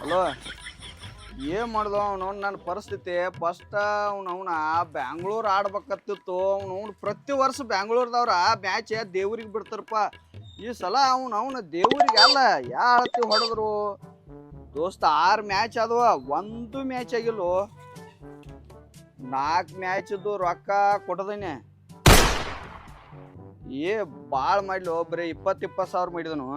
Hello, ಏನ್ ಮಾಡ್ದ ಅವನು? ನನ್ನ ಪರಿಸ್ಥಿತಿ ಫಸ್ಟ್ ಅವ್ನು ಅವನ ಬ್ಯಾಂಗ್ಳೂರ್ ಆಡ್ಬೇಕತ್ತಿತ್ತು. ಅವ್ನು ಅವ್ನು ಪ್ರತಿ ವರ್ಷ ಬ್ಯಾಂಗ್ಳೂರ್ದವ್ರ ಮ್ಯಾಚ್ ದೇವ್ರಿಗೆ ಬಿಡ್ತಾರಪ್ಪ. ಈ ಸಲ ಅವ್ನು ಅವನ ದೇವ್ರಿಗೆ ಅಲ್ಲ ಯಾ ಅಳತಿ ಹೊಡೆದ್ರು? ದೋಸ್ತ, ಆರು ಮ್ಯಾಚ್ ಅದವ ಒಂದು ಮ್ಯಾಚ್ ಆಗಿಲ್ಲ ನಾಲ್ಕು ಮ್ಯಾಚದು ರೊಕ್ಕ ಕೊಟ್ಟದೇನೆ. ಏ ಭಾಳ ಮಾಡಲು ಬರೀ ಇಪ್ಪತ್ತು ಇಪ್ಪತ್ತು ಸಾವಿರ ಮಾಡಿದನು.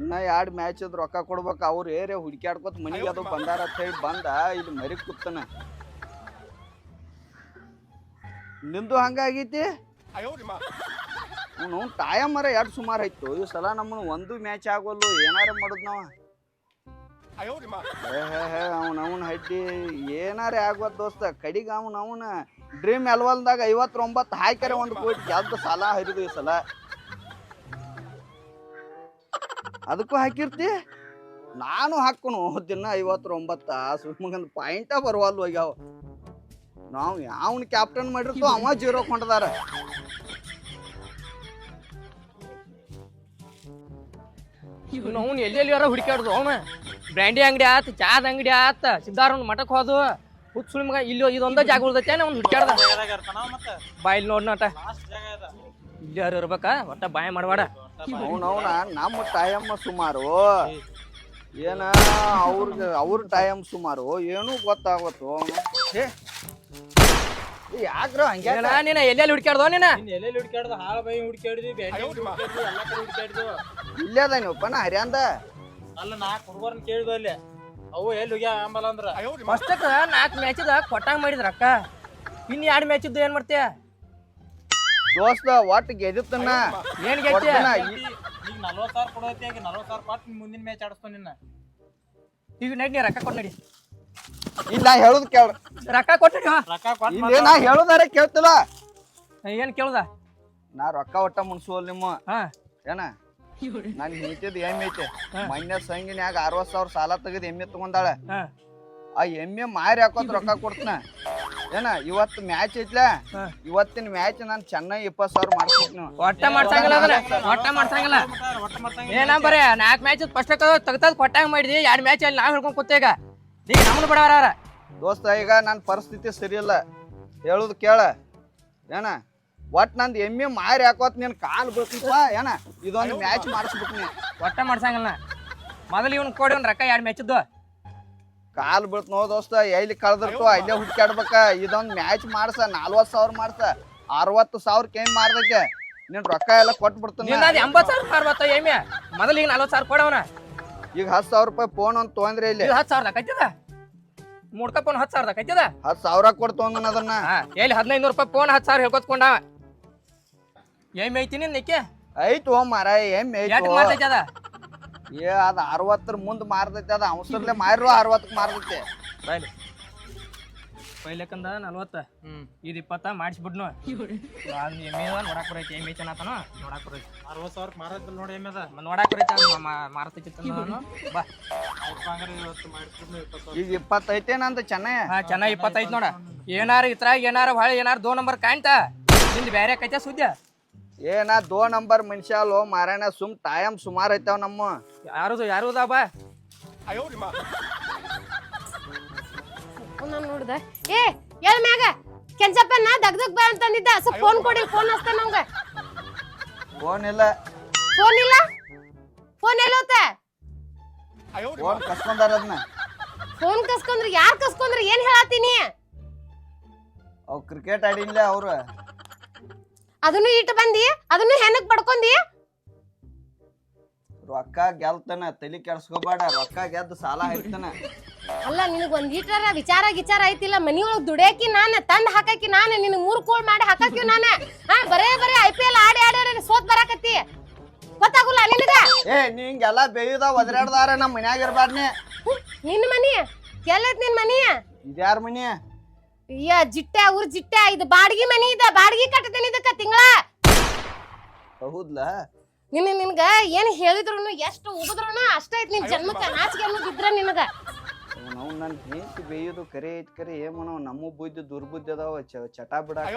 ಇನ್ನ ಎರಡು ಮ್ಯಾಚ್ ಅದ್ ರೊಕ್ಕ ಕೊಡ್ಬೇಕು ಅವ್ರು ಏರೇ ಹುಡುಕ್ಯಾಡ್ಕೊತ ಮನಿಗೆ ಅದು ಬಂದಾರ ಅಂತ ಹೇಳಿ ಬಂದ ಇಲ್ಲಿ ಮರಿ ಕೂತಾನ. ನಿಂದು ಹಂಗಾಗೈತಿ? ಅವನು ಟೈಮ್ ಮರ ಎರಡು ಸುಮಾರು ಆಯ್ತು. ಈ ಸಲ ನಮ್ಮನ್ನು ಒಂದು ಮ್ಯಾಚ್ ಆಗೋಲ್ಲು ಏನಾರ ಮಾಡುದ್ ನಾವ? ಅವ್ನ ಅವನ ಹಡ್ಡಿ ಏನಾರೇ ಆಗೋದ್ ದೋಸ್ತ. ಕಡಿಗೆ ಅವನ ಅವನ ಡ್ರೀಮ್ ಎಲ್ವಲ್ದಾಗ ಐವತ್ತೊಂಬತ್ತು ಹಾಕ್ಯಾರ ಒಂದು ಕೋಟಿ. ಗೆದ್ದ ಸಾಲ ಹರಿದು ಈ ಸಲ. ಅದಕ್ಕೂ ಹಾಕಿರ್ತಿ? ನಾನು ಹಾಕೋನು. ದಿನ ಐವತ್ತೊಂಬತ್ತ. ಸುಮ್ಮಗಂದ್ ಪಾಯಿಂಟ ಬರುವಲ್ವ ಹೋಗ್ಯಾವ ನಾವು ಯಾವನ್ ಕ್ಯಾಪ್ಟನ್ ಮಾಡಿರ್ತು ಅವ ಜೀರೋ ಕೊಂಡದಾರ. ಅವ್ನು ಎಲ್ಲೆಲ್ಲಿ ಯಾರ ಹುಡುಕಾಡ್ದು ಅವನ? ಬ್ರ್ಯಾಂಡಿ ಅಂಗಡಿ ಆತ ಚಾದ ಅಂಗಡಿ ಆತ. ಸಿದ್ಧಾರನ್ ಮಠಕ್ ಹೋದು. ಹುಚ್ಚು ಸುಳಿ ಮಗ ಇಲ್ಲಿ ಇದೊಂದ ಜಾಗ ಉಳ್ದೈತೆ ಅವ್ನು ಹುಡ್ಕ್ಯಾಡ್ದ. ಬಾಯಿಲ್ ನೋಡ್ ನಟ ಇಲ್ಲಿ ಯಾರು ಇರ್ಬೇಕಾ? ಒಟ್ಟ ಬಾಯ ಮಾಡಬೇಡ ಅವನವನ ನಮ್ಮ ಟೈಮ್ ಸುಮಾರು. ಏನ ಅವ್ರಿಗೆ ಅವ್ರ ಟೈಮ್ ಸುಮಾರು. ಏನೂ ಗೊತ್ತಾಗತ್ತು ಏ ಯಾಕ್ರ ಹಂಗೆ ನೀನ ಎಲ್ಲೆಲ್ಲಿ ಹುಡುಕ್ಯಾಡ್ದೋ ನೀನ? ಎಲ್ಲೆಲ್ಲಿ ಹುಡುಕಾಡ್ದು ಹಾಳ ಬೈ ಹುಡುಕಾಡಿದ್ವು ಇಲ್ಲೇ ಅದ ನೀವಪ್ಪನ ಹರ್ಯಾಂದ. ಅಲ್ಲ ನಾ ಹುಡುಗರನ್ನ ಕೇಳಿದ್ವು ಅಲ್ಲಿ. ಅವು ಎಲ್ಲಿ ಹೋಗ್ಯಾ ಆಂಬಲ ಅಂದ್ರ. ಫಸ್ಟಕ್ಕ ನಾಲ್ಕು ಮ್ಯಾಚದ ಕೊಟ್ಟಂಗ್ ಮಾಡಿದ್ರ ಅಕ್ಕ. ಇನ್ ಎರಡು ಮ್ಯಾಚ್ ಇದ್ದು ಏನ್ ಮಾಡ್ತೀಯ? ದೋಸ್ತ ಒಟ್ಟು ಗೆದಿತ್ತನ ಏನ್ ಗೆದ್ದೆ. ಈಗ ನಲ್ವತ್ತು ಸಾವಿರ ಕೊಡೋತಿ ಈಗ ನಲ್ವತ್ತು ಸಾವಿರ ಕೊಟ್ಟು ಮುಂದಿನ ಮ್ಯಾಚ್ ಆಡಿಸ್ತಾವ ನಿನ್ನ. ಈಗ ನಡಿ ನೀ ರೊಕ್ಕ ಕೊಟ್ಟು ನಡಿ. ಇಲ್ಲ ನಾ ಹೇಳುದ್ ಕೇಳ. ರೊಕ್ಕ ಕೊಟ್ಟು ರೊಕ್ಕ ಕೊಟ್ಟು ಇಲ್ಲಿ ನಾ ಹೇಳುದಾರ ಕೇಳ್ತಿಲ್ಲ. ಏನ್ ಕೇಳ್ದ? ನಾ ರೊಕ್ಕ ಒಟ್ಟ ಮುನ್ಸುವಲ್ ನಿಮ್ಮ. ಹಾ. ಏನ? ನನ್ ಹೆಂಡತಿದ್ ಎಮ್ಮೆ ಐತೆ ಮೊನ್ನೆ ಸಂಗಿನ್ಯಾಗ ಅರವತ್ ಸಾವಿರ ಸಾಲ ತೆಗೆದ್ ಎಮ್ಮೆ ತಗೊಂಡಾಳ. ಹಾ. ಆ ಎಮ್ಮೆ ಮಾರಿ ಹಾಕೋದ್ ರೊಕ್ಕ ಕೊಡ್ತನ. ಏನ ಇವತ್ತು ಮ್ಯಾಚ್ ಐತ್ಲ? ಇವತ್ತಿನ ಮ್ಯಾಚ್ ನಾನ್ ಚೆನ್ನೈ ಇಪ್ಪತ್ ಸಾವಿರ ಮಾಡ್ತೀನಿ ಒಟ್ಟ ಮಾಡ್ಸಂಗಲ್ಲ ಅದನ್ನ ಒಟ್ಟ ಮಾಡ್ಸಂಗಿಲ್ಲ. ಏನ ಬರೇ ನಾಲ್ಕು ಮ್ಯಾಚ್ ಫಸ್ಟ್ ತೆಗ್ತದ್ ಕೊಟ್ಟಂಗ್ ಮಾಡಿದಿ ಎರಡು ಮ್ಯಾಚ್ ಅಲ್ಲಿ ನಾವ್ ಹಿಡ್ಕೊಂಡ್ ಕೂತೇಗ ಈಗ? ನಮ್ಮನ್ನ ಬಿಡವಾರ ದೋಸ್ತ ಈಗ ನನ್ನ ಪರಿಸ್ಥಿತಿ ಸರಿ ಇಲ್ಲ. ಹೇಳುದು ಕೇಳ. ಏನ? ಒಟ್ ನಂದ್ ಎಮ್ಮೆ ಮಾರಿ ಹಾಕೋತ್ ನೀನ್ ಕಾಲ್ ಬೀಳ್ತಿಪ್ಪ ಏನ? ಇದೊಂದು ಮ್ಯಾಚ್ ಮಾಡಿಸ್ಬಿಟ್ನಿ ಒಟ್ಟ ಮಾಡ್ಸಂಗಿಲ್ಲ. ಮೊದಲು ಇವ್ನ ಕೊಡಿ ಒಂದ್ ರೊಕ್ಕ ಎರಡು ಮ್ಯಾಚ್ ಇದ್ದು ಕಾಲ್ ಬೀಳ್ತ ನೋ ದೋಸ್ತ ಎಲ್ಲಿ ಕಳ್ದಿರ್ತು ಅಲ್ಲೇ ಹುಡ್ಕಾಡ್ಬೇಕ ಇದೊಂದು ಮ್ಯಾಚ್ ಮಾಡ್ಸ ನಲ್ವತ್ತು ಸಾವಿರ ಮಾಡ್ಸ. ಅರವತ್ತು ಸಾವಿರ ಕೇಮ್ ಮಾರ್ದಕ್ಕೆ ನಿನ್ ರೊಕ್ಕ ಎಲ್ಲ ಕೊಟ್ಟು ಬಿಡ್ತೀನಿ. ಅದು ಎಂಬತ್ತು ಸಾವಿರ ಎಮ್ಮೆ? ಮೊದಲು ಈಗ ನಲ್ವತ್ತು ಸಾವಿರ ಕೊಡವನ ಈಗ ಹತ್ತು ಸಾವಿರ ರೂಪಾಯಿ ಫೋನ್ ಒಂದು ತೊಗೊಂಡ್ರೆ ಇಲ್ಲಿ. ಹತ್ತು ಸಾವಿರ ಕೈತದ ಮೂಡ್ಕ ಫೋನ್ ಹತ್ತು ಸಾವಿರದ ಕೈತದ ಹತ್ತು ಸಾವಿರ ಕೊಡ್ತು ಅದನ್ನ. ಎಲ್ಲಿ ಹದಿನೈದು ನೂರು ರೂಪಾಯಿ ಫೋನ್ ಹತ್ತು ಸಾವಿರ ಹೇಳ್ಕೊತ್ಕೊಂಡ ಏಮೆ ಐತಿ ನಿನ್ನ ನಿಕ್ಕೆ ಐತು ಓ ಮಾರ ಯಾಕೆ ಐತು ಮಾಡ್ತೈತಿ ಅದ? ಏ ಅದ ಅರವತ್ತರ ಮುಂದ್ ಮಾರ್ತೈತಿ ಅದ ಅವಸರ್ಲೆ ಮಾರು ಅರವತ್ತಕ್ಕೆ ಮಾರ್ದೈತೆ ಬಾಯ್ಲಿ ಪೈಲಕ್ಕಂದ ನಲ್ವತ್ತ. ಹ್ಮ್. ಇದು ಇಪ್ಪತ್ತ ಮಾಡಿಸ್ಬಿಡ್ನು. ನಾನು ಎಮ್ಮೆ ನೋಡಕ್ ಬರೈತಿ ಎಮ್ಮೆ ಚೆನ್ನಾತನ ನೋಡಕ್ ಬರೈತಿ. ಅರವತ್ತು ಸಾವಿರ ಮಾರತ್ತ ನೋಡಿ ಏಮದ ನೋಡಕ್ ಬರೈತಿ ಮಾರ್ತೈತಿ ನಾನು. ಬಾ. ಈಗ ಇಪ್ಪತ್ತೈತೆ ನಂದು ಚೆನ್ನೈ ಹಾ ಚೆನ್ನಾಗಿ ಇಪ್ಪತ್ತೈದು ನೋಡ. ಏನಾರ ಇತ್ರಾಗ ಏನಾರ ಹೊಳೆ ಏನಾರ ದೋ ನಂಬರ್ ಕಾಣ್ತಾ? ನಿಂದು ಬೇರೆ ಕೈತೆ ಸುದ್ದಿ ಏನ ದೋ ನಂಬರ್ ಮನುಷ್ಯ ಲೋ ಮಾರಾಯಣ ಸುಮ್ ಟೈಮ್ ಸುಮಾರು ಐತಾವ ನಮ್ಮ. ಯಾರು ಯಾರು ಬಾ? ನಾನು ನೋಡ್ದೆ. ಏ ಎಳ್ ಮ್ಯಾಗ ಕೆಂಚಪ್ಪ ನಾ ದಗ್ದಗ್ ಬಾ ಅಂತಂದಿದ್ದ. ಸ್ವಲ್ಪ ಫೋನ್ ಕೊಡಿ ಫೋನ್ ಹಚ್ತಾನ ನಮ್ಗೆ. ಫೋನ್ ಇಲ್ಲ. ಫೋನ್ ಇಲ್ಲ? ಫೋನ್ ಎಲ್ಲೋತ? ಫೋನ್ ಕಸ್ಕೊಂಡಾರ ಅದನ್ನ ಫೋನ್ ಕಸ್ಕೊಂಡ್ರಿ ಯಾರ್ ಕಸ್ಕೊಂಡ್ರಿ? ಏನ್ ಹೇಳತ್ತೀನಿ? ಅವ್ ಕ್ರಿಕೆಟ್ ಆಡಿಲ್ಲ ಅವ್ರು. ಅದನ್ನು ಇಟ್ಟು ಬಂದಿ ಅದನ್ನು ಹೆಣಕ್ ಪಡ್ಕೊಂಡಿ ರೊಕ್ಕ ಗೆಲ್ತನ ತಲಿ ಕೆಡ್ಸ್ಕೊಬೇಡ ರೊಕ್ಕ ಗೆದ್ದು ಸಾಲ ಹಾಕ್ತಾನ. ಅಲ್ಲ ನಿನಗ್ ಒಂದ್ ಈಟರ ವಿಚಾರ ಗಿಚಾರ ಐತಿಲ್ಲ ಮನಿಯೊಳಗ್ ದುಡಿಯಾಕಿ ನಾನ ತಂದ್ ಹಾಕಾಕಿ ನಾನ ನಿನ್ ಮೂರ್ ಕೋಳ್ ಮಾಡಿ ಹಾಕಕಿ ನಾನ. ಹಾ ಬರೇ ಬರೇ ಐ ಪಿ ಎಲ್ ಆಡಿ ಆಡಿ ಆಡಿ ಸೋತ್ ಬರಕತ್ತಿ. ಗೊತ್ತಾಗುಲ್ಲ ನಿನಗ? ಏ ನಿಂಗೆಲ್ಲ ಬೇಯುದ ಒದರಾಡ್ದಾರ ನಮ್ಮ ಮನ್ಯಾಗ ಇರ್ಬಾರ್ನೆ. ನಿನ್ ಮನಿ? ಎಲ್ಲೈತ್ ನಿನ್ ಮನಿ? ಇದ್ಯಾರ ಮನಿ? ಅಯ್ಯ ಜಿಟ್ಟೆ ಅವ್ರ ಜಿಟ್ಟೆ ಇದು ಬಾಡಿಗೆ ಮನಿ ಇದ ಬಾಡಿಗೆ ಕಟ್ಟತೇನೆ ಇದಕ್ಕ ತಿಂಗಳ. ಹೌದ್ಲ? ನಿನ್ನ ನಿನ್ಗ ಏನ್ ಹೇಳಿದ್ರು ಎಷ್ಟು ಉಗಿದ್ರು ಅಷ್ಟೇ ಐತಿ ನಿನ್ ಜನ್ಮಕ್ಕ ನಾಚಿಕೆ ಅನ್ನೋದಿದ್ರ ನಿನಗ. ನಾವು ನನ್ನ ಹೆಂಡತಿ ಬೇಯೋದು ಕರೆ ಐತಿ ಕರೆ ಏ ಮಾಡವ ನಮ್ಮ ಬುದ್ಧಿ ದುರ್ಬುದ್ಧಿ ಅದಾವ ಚ- ಚಟ ಬಿಡಾಕ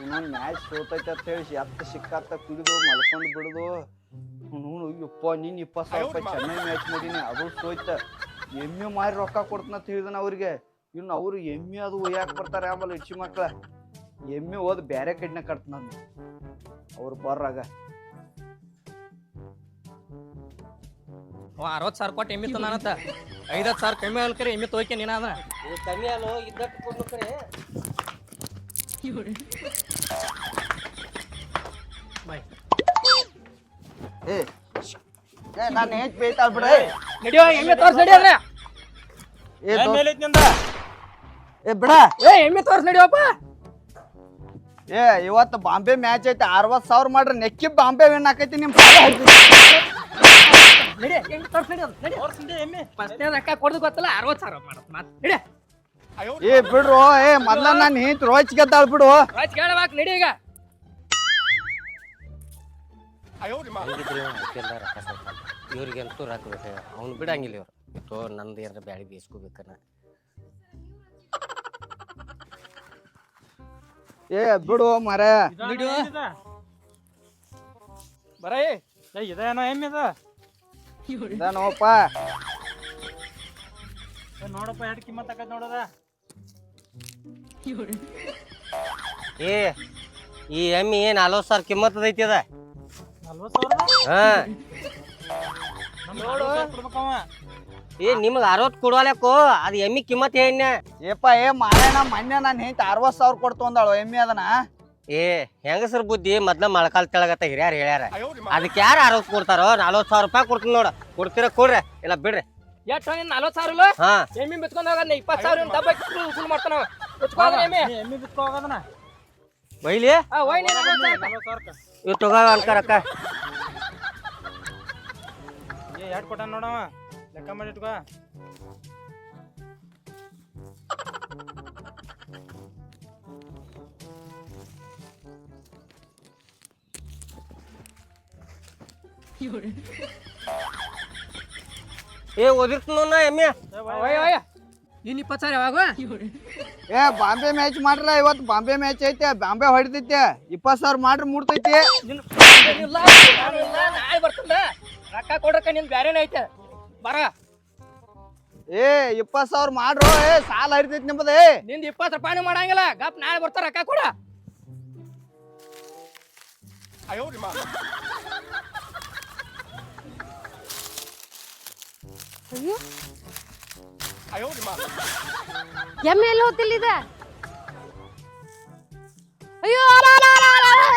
ಇನ್ನೊಂದು ಮ್ಯಾಚ್ ಸೋತೈತೆ ಅಂತ ಹೇಳಿ ಎತ್ತ ಸಿಕ್ಕಾತ ಕುಡಿದು ಮಲ್ಕೊಂಡು ಬಿಡುದು. ನೋಡು ಯಪ್ಪ ನೀನ್ ಇಪ್ಪತ್ತು ಸಾವಿರ ರೂಪಾಯಿ ಚೆನ್ನಾಗಿ ಮ್ಯಾಚ್ ಮಾಡೀನಿ ಅದು ಸೋಯ್ತ. ಎಮ್ಮೆ ಮಾರಿ ರೊಕ್ಕ ಕೊಡ್ತಾನ ತಿಳಿದನ ಅವ್ರಿಗೆ. ಇನ್ನು ಅವರು ಎಮ್ಮೆ ಅದು ಒಯ್ಯಾಕೆ ಬರ್ತಾರೆ ಆಮೇಲೆ ಹೆಚ್ಚು ಮಕ್ಕಳ ಎಮ್ಮೆ ಓದ್ ಬ್ಯಾರೆ ಕಡೆನ ಕಟ್ತ ನಾನು. ಅವ್ರು ಬರ್ರಾಗ. ಅರವತ್ತು ಸಾವಿರ ಕೊಟ್ಟು ಎಮ್ಮಿ ತಂದಾನಂತ ಐದತ್ತು ಸಾವಿರ ಕಮ್ಮಿ ಅಲ್ಕರಿ ಎಮ್ಮಿ ತೊಯ್ಕೆ ನೀನ ಅದ ಕಮ್ಮಿ ಅಲ್ಲ ಇದ್ದಟ್ಟು ಕೊಡ್ಲು ಕರೆ. ಬಾಯ್. ಏ ಏ ನಾನು ಹೆಂಗ್ ಬೇಯ್ತಾಳ ಬಿಡ್ರಿ ನಡಿಯೋ ಎಮ್ಮೆ ತೋರ್ಸ್ ನಡಿಯೋದ್ರೆ ಏ ಮೇಲೆ ನಿಂದ? ಏ ಬಿಡ. ಏ ಎಮ್ಮೆ ತೋರ್ಸ್ ನಡಿಯಪ್ಪ. ಏ ಇವತ್ತು ಬಾಂಬೆ ಮ್ಯಾಚ್ ಐತೆ ಅರವತ್ತು ಸಾವಿರ ಮಾಡ್ರಿ. ನೆಕ್ಕಿ ಬಾಂಬೆ ವಿನ್ ಆಕೈತಿ ನಿಮ್ ನಡಿ ಎಮ್ಮೆ ತೋರ್ಸ್ ನಡಿ ಎಮ್ಮೆ. ರೊಕ್ಕ ಕೊಡ್ದು ಗೊತ್ತಲ್ಲ ಅರವತ್ತು ಸಾವಿರ ಮಾಡತ್ ಮಾತು ನಡಿ. ಏ ಬಿಡ್ರು ಏ ಮೊದ್ಲ ನಾನು ಹಿಂತ್ ರೋಚ್ ಗೆದ್ದಾಳ ಬಿಡು. ರಾಜ್ ಕೇಳಬೇಕು ನಡಿ ಈಗ. ಇವ್ರಿಗಂತೂ ಬೇಕು ಅವ್ನು ಬಿಡಂಗಿಲ್ಲ ಇವ್ರು. ನಂದು ಏನಾರ ಬ್ಯಾಳಿ ಬೇಯಿಸ್ಕೋಬೇಕನ್ನ ಏ ಬಿಡು ಮರ. ಬಿಡು. ಬರ ಏ. ಏ ಇದೇನೋ ಎಮ್ಮೆ ಇದ ನೋಪ ನೋಡಪ್ಪ ಎರಡು ಕಿಮ್ಮತ್ ಆಕತ್ ನೋಡದ. ಏ ಈ ಎಮ್ಮಿ ನಲ್ವತ್ತು ಸಾವಿರ ಕಿಮ್ಮತ್ ಐತಿ ಅದ? ನಲ್ವತ್ತು ಸಾವಿರ? ಹಾ. ನೋಡು ಏ ನಿಮ್ಗೆ ಅರವತ್ತು ಕೊಡಲೇಕು ಅದು ಎಮ್ಮಿ ಕಿಮ್ಮತ್ ಏನ ಏಪ ಏ ಮಾರೇನ ಮೊನ್ನೆ ನಾನು ಹೆಂಗೆ ಅರವತ್ತು ಸಾವಿರ ಕೊಡ್ತು ಅಂದಾಳು ಎಮ್ಮಿ ಅದನ್ನ. ಏ ಹೆಂಗಸರ ಬುದ್ಧಿ ಮೊದ್ಲ ಮಳಕಾಲ್ ತೆಳಗತ್ತ ಹಿರಿಯಾರು ಹೇಳ್ಯಾರ. ಅದಕ್ಕೆ ಯಾರು ಅರವತ್ತು ಕೊಡ್ತಾರೋ? ನಲ್ವತ್ತು ಸಾವಿರ ರೂಪಾಯಿ ಕೊಡ್ತೀನಿ ನೋಡ. ಕೊಡ್ತೀರ ಕೊಡ್ರಿ. ಇಲ್ಲ ಬಿಡ್ರಿ. ಎಷ್ಟು ನೀನು ನಲ್ವತ್ತು ಸಾವಿರ ಇಲ್ಲ? ಹಾ. ಎಮ್ಮಿ ಬಿತ್ಕೊಂಡು ಇಪ್ಪತ್ತು ಸಾವಿರ ಡಬ್ಬ ಉಸುಲ್ ಮಾಡ್ತಾನ ಎಮ್ಮಿ. ಬಿತ್ಕೊ ಇವ್ ತಗೋ ಅನ್ಕರಕ್ಕ. ಎರಡು ಕೊಟ್ಟಾನ ನೋಡವ? ಲೆಕ್ಕ ಮಾಡಿ ಇಟ್ಕೋ ಏ ಓದಿರ್ತೀನಿ ಎಮ್ಮೆ ಏ, ವೈ, ವೈ ವೈ ಇನ್ನು ಇಪ್ಪತ್ತು ಸಾವಿರ ಯಾವಾಗ ಏ ಬಾಂಬೆ ಮ್ಯಾಚ್ ಮಾಡ್ರಲ್ಲ ಇವತ್ತು ಬಾಂಬೆ ಮ್ಯಾಚ್ ಐತೆ ಬಾಂಬೆ ಹೊಡಿತೈತೆ ಇಪ್ಪತ್ತು ಸಾವಿರ ಮಾಡ್ರಿ ಮುಡ್ತೈತಿ ನಿನ್ನ ಇಲ್ಲ ನಾನು ಇಲ್ಲ ನಾಳೆ ಬರ್ತಂದ ರೊಕ್ಕ ಕೊಡ್ರಕ್ಕ ನಿನ್ ಬ್ಯಾರೇನ ಐತೆ ಬರ. ಏ ಇಪ್ಪತ್ತು ಸಾವಿರ ಮಾಡ್ರು. ಏ ಸಾಲ ಹರಿತೈತಿ ನಿಮ್ಮದು ನಿಂದ ಇಪ್ಪತ್ತು ರೂಪಾಯಿನೂ ಮಾಡಂಗಿಲ್ಲ. ಗಪ್ ನಾಳೆ ಬರ್ತಾರ ರೊಕ್ಕ ಕೊಡ. ಅಯ್ಯೋ ಎಮ್ಮೆ ಎಲ್ಲಿ ಹೋತಿಲ್ಲ ಇದ ಅಯ್ಯೋ ಅಲ, ಅಲ, ಅಯ್ಯೋ ಅಲ, ಅಲ,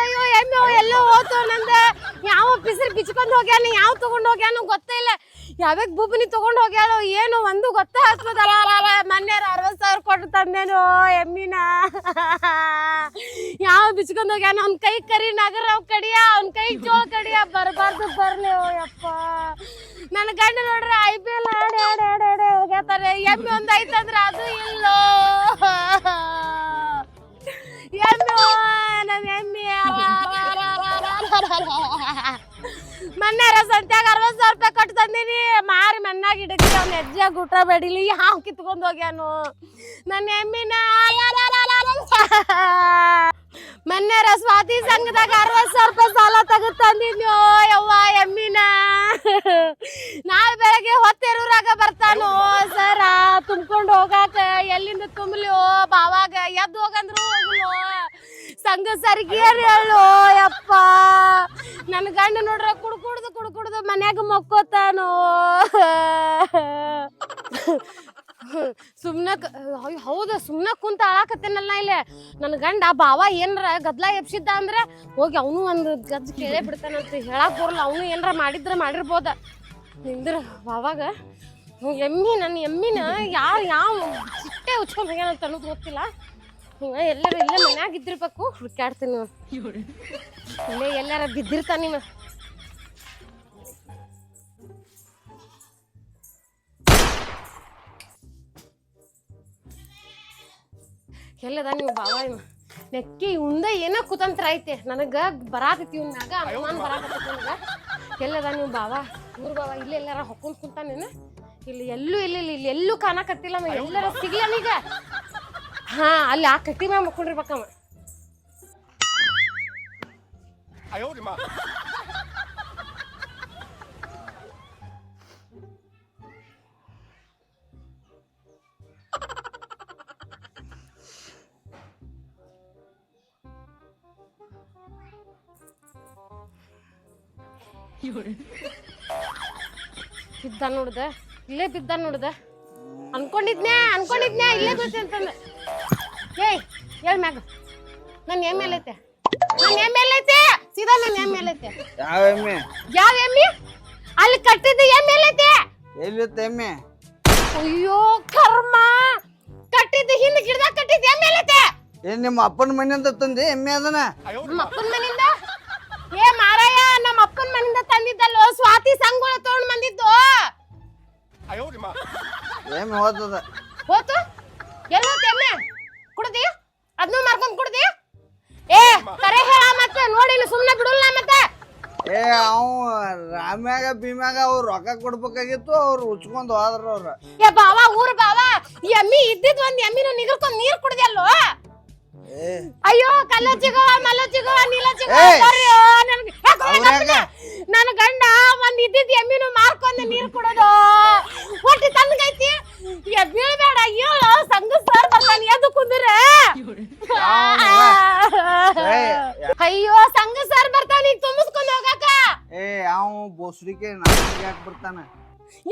ಅಯ್ಯೋ ಎಮ್ಮೆ ಎಲ್ಲೋ ಹೋತು ನಂದ. ಯಾವ ಪಿಸರ್ ಬಿಚ್ಕೊಂಡು ಹೋಗ್ಯಾನ, ಯಾವ ತಗೊಂಡ್ ಹೋಗ್ಯಾನು ಗೊತ್ತೇ ಇಲ್ಲ. ಯಾವ್ಯಾಗ ಬುಬ್ನಿ ತಗೊಂಡ್ ಹೋಗ್ಯಾಳು ಏನು ಒಂದು ಗೊತ್ತೇ ಆಗ್ತದಲ್ಲ ಮೊನ್ನೆ ಅರವತ್ತು ಸಾವಿರ ಕೊಟ್ಟು ತಂದೇನು ಎಮ್ಮಿನ. ಯಾವ ಬಿಚ್ಕೊಂಡ್ ಹೋಗ್ಯಾನ, ಅವ್ನ ಕೈ ಕರಿ ನಗರ ಅವ್ ಕಡಿಯ, ಅವ್ನ ಕೈ ಜೋಳ ಕಡಿಯ, ಬರಬಾರ್ದು, ಬರ್ಲಿ ಯಪ್ಪ ನನ್ನ ಗಂಡ ನೋಡ್ರೆ ಐ ಪಿ ಎಲ್ ಆಡಿ ಆಡಿ ಆಡಿ ಆಡಿ ಹೋಗ್ಯಾತಾರೆ. ಎಮ್ಮೆ ಒಂದ್ ಐತಂದ್ರೆ ಅದು ಇಲ್ಲೋ. ಎಮ್ಮೆ ನಮ್ಮ ಎಮ್ಮೆ ಮೊನ್ನೆ ಸಂತ್ಯಾಗ ಅರವತ್ತು ಸಾವಿರ ರೂಪಾಯಿ ಕೊಟ್ಟು ತಂದೀನಿ. ಮಾರಿ ಮನ್ನಾಗ ಇಡಕ್ಕೆ ಅವ್ನ ಹೆಜ್ಜೆ ಗುಟ್ರ ಬೆಡಿಲಿ. ಹಾವು ಕಿತ್ಕೊಂಡ್ ಹೋಗ್ಯಾನು. ನನ್ನ ಎಮ್ಮಿನ ಮೊನ್ನೆ ಸ್ವಾತಿ ಸಂಘದಾಗ ಅರವತ್ತು ಸಾವಿರ ರೂಪಾಯಿ ಸಾಲ ತೆಗೆದು ತಂದಿದ್ನು ಯವ್ವ ಎಮ್ಮಿನ ನಾಳೆ ಬೆಳಗ್ಗೆ ಹೊತ್ತಿರೂರಾಗ ಬರ್ತಾನು ಸರ ತುಂಬ್ಕೊಂಡು ಹೋಗಾಕ ಎಲ್ಲಿಂದ ತುಂಬಲಿಯೋ ಬಾವಾಗ ಎದ್ದು ಹೋಗಂದ್ರು ಹೋಗ್ಲೋ ಸಂಘ ಸರಿಗೆ ಹೇಳು ಯಪ್ಪ ನನ್ನ ಗಂಡ ನೋಡ್ರ ಕುಡ್ ಕುಡ್ದು ಕುಡ್ ಕುಡ್ದು ಮನ್ಯಾಗ ಮಕ್ಕೋತಾನು ಸುಮ್ನ ಹೌದ ಸುಮ್ನ ಕುಂತ ಅಳಾಕತ್ತೇನಲ್ಲ ಇಲ್ಲೇ ಗಂಡ ಬಾವ ಏನ್ರ ಗದ್ಲ ಎಬ್ಸಿದ್ದ ಅಂದ್ರೆ ಹೋಗಿ ಅವನು ಒಂದು ಗದ್ದು ಕೇಳೇ ಬಿಡ್ತಾನಂತ ಹೇಳಕ್ ಬರಲ್ಲ. ಅವನು ಏನರ ಮಾಡಿದ್ರ ಮಾಡಿರ್ಬೋದ. ನಿಂದ್ರ ಬಾವಾಗ ಎಮ್ಮಿ ನನ್ನ ಎಮ್ಮಿನ ಯಾವ ಯಾವ ಚಿಟ್ಟೆ ಉಚ್ಕೊಂಡ್ ಹೋಗ್ಯಾನಂತ ಅನ್ನೋದು ಗೊತ್ತಿಲ್ಲ. ಹಿಂಗ ಎಲ್ಲರೂ ಇಲ್ಲೇ ಮನ್ಯಾಗ ಇದ್ದಿರ್ಬೇಕು. ಹುಡ್ಕ್ಯಾಡ್ತೀನಿ. ಇಲ್ಲೇ ಎಲ್ಲಾರ ಬಿದ್ದಿರ್ತಾನ ಇವ. ಎಲ್ಲದ ನೀವು ಬಾವ ಇವ? ನೆಕ್ಕಿ ಉಂದ ಏನೋ ಕುತಂತ್ರ ಐತೆ. ನನಗ ಬರಾತೈತಿ ಇವ್ನ ಮ್ಯಾಗ ಅನುಮಾನ ಬರಾಕತ್ತೈತಿ ನನಗ ಎಲ್ಲದ ನೀವು ಬಾವ ಇವ್ರ ಬಾವ, ಇಲ್ಲೇ ಎಲ್ಲಾರ ಹೊಕ್ಕೊಂಡ್ ಕುಂತಾನೇನ ಇಲ್ಲಿ ಎಲ್ಲೂ ಇಲ್ಲ, ಇಲ್ಲಿ ಎಲ್ಲೂ ಕಾಣಕತ್ತಿಲ್ಲ ಅವ, ಎಲ್ಲರ ಸಿಗ್ಲ ನೀಗ? ಹಾ, ಅಲ್ಲಿ ಆ ಕಟ್ಟಿ ಮ್ಯಾಗ ಮಕ್ಕೊಂಡಿರ್ಬೇಕವ ಬಿದ್ದ ನೋಡ್ದ? ಇಲ್ಲೇ ಬಿದ್ದ ನೋಡ್ದ? ಅನ್ಕೊಂಡಿದ್ನ ಅನ್ಕೊಂಡಿದ್ನ್ಯಾ? ಇಲ್ಲೇ ಬೀಳ್ತಿ ಅಂತಂದ. ಏಯ್ ಹೇಳ್ ಮ್ಯಾಗ. ನನ್ ಎಮ್ಮೆ ಎಲ್ಲೈತೆ ನನ್ ಎಮ್ಮೆ ಎಲ್ಲೈತೆ ಸೀದಾ ನನ್ ಎಮ್ಮೆ ಎಲ್ಲೈತೆ ಯಾವ ಎಮ್ಮೆ? ಯಾವ ಎಮ್ಮಿ? ಅಲ್ಲಿ ಕಟ್ಟಿದ್ದು ಎಮ್ಮೆ ಎಲ್ಲೈತೆ ಎಲ್ಲಿತ್ತ ಎಮ್ಮೆ? ಅಯ್ಯೋ ಕರ್ಮ. ಕಟ್ಟಿದ್ದು ಹಿಂದ್ ಗಿಡದಾಗ ಕಟ್ಟಿದ್ದು ಎಮ್ಮೆ ಎಲ್ಲೈತೆ ಏನ್ ನಿಮ್ಮ ಅಪ್ಪನ ಮನೆಯಿಂದ ತಂದಿ ಎಮ್ಮೆ ಅದನ ನಮ್ಮ ಅಪ್ಪನ ಮನಿಂದ ಏ ಮಾರಾಯ ನಮ್ಮ ಅಪ್ಪನ ಮನಿಂದ ತಂದಿದ್ದಲ್ಲೋ ಸ್ವಾತಿ ಸಂಗೋಳ ತಗೊಂಡ್ ಬಂದಿದ್ದು. ಏನ್ ಹೋದದ ಹೋತು ಎಲ್ಲ ಎಮ್ಮೆ? ಕುಡ್ದಿ? ಅದನ್ನು ಮಾರ್ಕೊಂಡ್ ಕುಡ್ದಿ? ಏ ಕರೆ ಹೇಳ ಮತ್ತೆ ನೋಡಿ ಸುಮ್ಮನೆ ಬಿಡಲ್ಲ ಮತ್ತೆ. ಏ ಅವ್ ರಾಮ್ಯಾಗ ಭೀಮ್ಯಾಗ ಅವ್ರು ರೊಕ್ಕ ಕೊಡ್ಬೇಕಾಗಿತ್ತು ಅವ್ರು ಉಚ್ಕೊಂಡ್ ಹೋದ್ರ ಅವ್ರ. ಏ ಬಾವಾ ಊರ್ ಬಾವಾ ಈ ಎಮ್ಮಿ ಇದ್ದಿದ್ ಒಂದ್ ಎಮ್ಮಿನ ನಿಗರ್ಕೊಂಡ್ ನೀರ್ ಕುಡ್ದಲ್ಲೋ ಏ ಅಯ್ಯೋ ಕಲ್ಲ ಚಿಗವ ಮಲ್ಲ ಚಿಗವ ನೀಲ ಚಿಗವ? ನನ್ನ ಗಂಡ ಒಂದ್ ಇದ್ದಿದ್ ಎಮ್ಮಿನು ಮಾರ್ಕೊಂಡ್ ನೀರ್ ಕುಡೋದು. ಹೊಟ್ಟಿ ತಣ್ಣಗೈತಿ ಏ ಬೀಳ್ಬೇಡ ಹೇಳು ಸಂಘ ಸರ್ ಬರ್ತಾನೆ ಎದ್ದು ಕುಂದ್ರೆ. ಅಯ್ಯೋ ಸಂಘ ಸರ್ ಬರ್ತಾನೆ ಈಗ ತುಂಬಿಸ್ಕೊಂಡ್ ಹೋಗಾಕ. ಏ ಅವ್ ಬೋಸ್ರಿಕೆ ನಾಲ್ಕು ಬರ್ತಾನ.